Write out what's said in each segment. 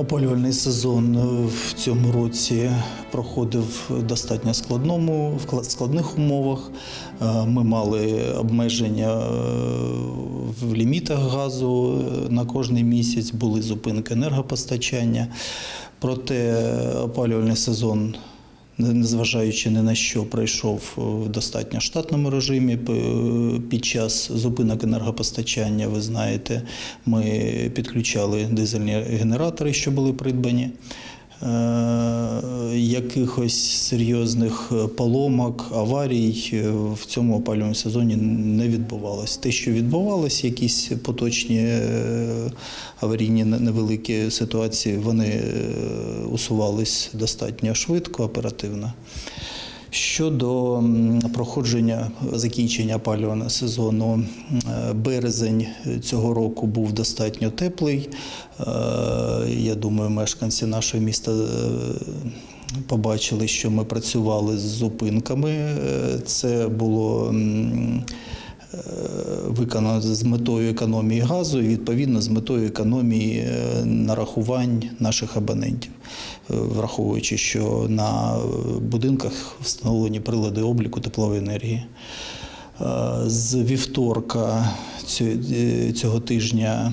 Опалювальний сезон е, в цьому році проходив в достатньо складному, в складних умовах. Е, Ми мали обмеження е, в лімітах газу на кожний місяць, були зупинки енергопостачання. Проте опалювальний сезон незважаючи ні на що, пройшов в достатньо штатному режимі. Під час зупинок енергопостачання, ви знаєте, ми підключали дизельні генератори, що були придбані. Е, Якихось серйозних поломок, аварій е, в цьому опалювальному сезоні не відбувалось. Те, що відбувалось, якісь поточні е, аварійні невеликі ситуації, вони е, усувались достатньо швидко, оперативно. Щодо проходження закінчення опалювального сезону, березень цього року був достатньо теплий. Е, Я думаю, мешканці нашого міста е, побачили, що ми працювали з зупинками. Е, Це було виконано з метою економії газу і відповідно з метою економії е, нарахувань наших абонентів, Е, враховуючи, що на е, будинках встановлені прилади обліку теплової енергії. Е, З вівторка е, цього тижня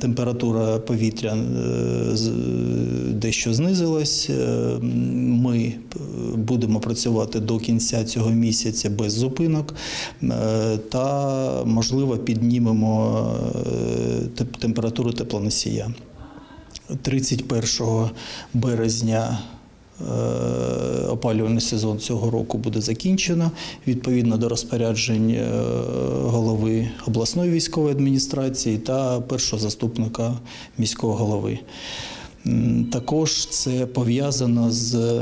температура повітря е, дещо знизилась. Е, Ми е, будемо працювати до кінця цього місяця без зупинок е, та, можливо, піднімемо температуру теплоносія. 31 березня опалювальний сезон цього року буде закінчено відповідно до розпоряджень голови обласної військової адміністрації та першого заступника міського голови. Також це пов'язано з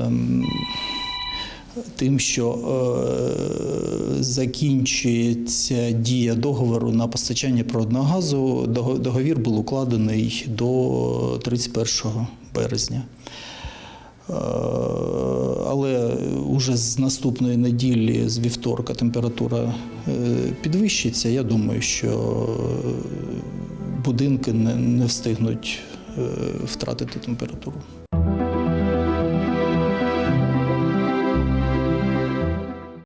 тим, що е, закінчується дія договору на постачання природного газу. Договір був укладений до 31 березня. Е, Але уже з наступної неділі, з вівторка, температура е, підвищиться. Я думаю, що будинки не, встигнуть втратити температуру.